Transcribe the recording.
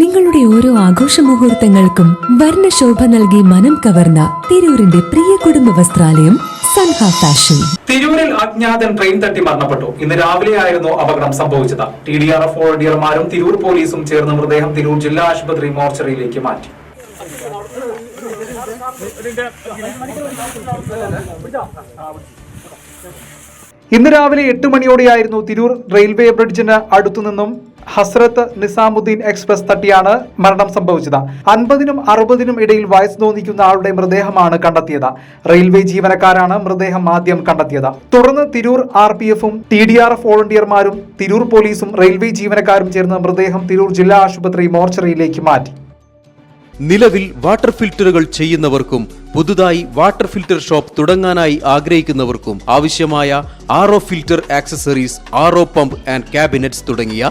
നിങ്ങളുടെ ഓരോ ആഘോഷ മുഹൂർത്തങ്ങൾക്കും വർണശോഭ നൽകി മനം കവർന്ന തിരൂരിന്റെ പ്രിയ കുടുംബ വസ്ത്രാലയം സൻഹ ഫാഷൻ. തിരൂരിൽ അജ്ഞാതൻ ട്രെയിൻ തട്ടി മരണപ്പെട്ടു. ഇന്ന് രാവിലെയായിരുന്നു അപകടം സംഭവിച്ചത്. ടി ഡി ആർ എഫ് വോളണ്ടിയർമാരും തിരൂർ പോലീസും ചേർന്ന് മൃതദേഹം തിരൂർ ജില്ലാ ആശുപത്രി മോർച്ചറിയിലേക്ക് മാറ്റി. ഇന്ന് രാവിലെ എട്ട് മണിയോടെയായിരുന്നു തിരൂർ റെയിൽവേ ബ്രിഡ്ജിന് അടുത്തുനിന്നും ഹസ്രത്ത് നിസാമുദ്ദീൻ എക്സ്പ്രസ് തട്ടിയാണ് മരണം സംഭവിച്ചത്. അൻപതിനും അറുപതിനും ഇടയിൽ വയസ്സ് തോന്നിക്കുന്ന ആളുടെ മൃതദേഹമാണ് കണ്ടെത്തിയത്. റെയിൽവേ ജീവനക്കാരാണ് മൃതദേഹം ആദ്യം കണ്ടെത്തിയത്. തുടർന്ന് തിരൂർ ആർ പി എഫും ടി ഡി ആർ എഫ് വോളണ്ടിയർമാരും തിരൂർ പോലീസും റെയിൽവേ ജീവനക്കാരും ചേർന്ന് മൃതദേഹം തിരൂർ ജില്ലാ ആശുപത്രി മോർച്ചറിയിലേക്ക് മാറ്റി. നിലവിൽ വാട്ടർ ഫിൽറ്ററുകൾ ചെയ്യുന്നവർക്കും പുതുതായി വാട്ടർ ഫിൽറ്റർ ഷോപ്പ് തുടങ്ങാനായി ആഗ്രഹിക്കുന്നവർക്കും ആവശ്യമായ R filter accessories R pump and cabinets തുടങ്ങിയ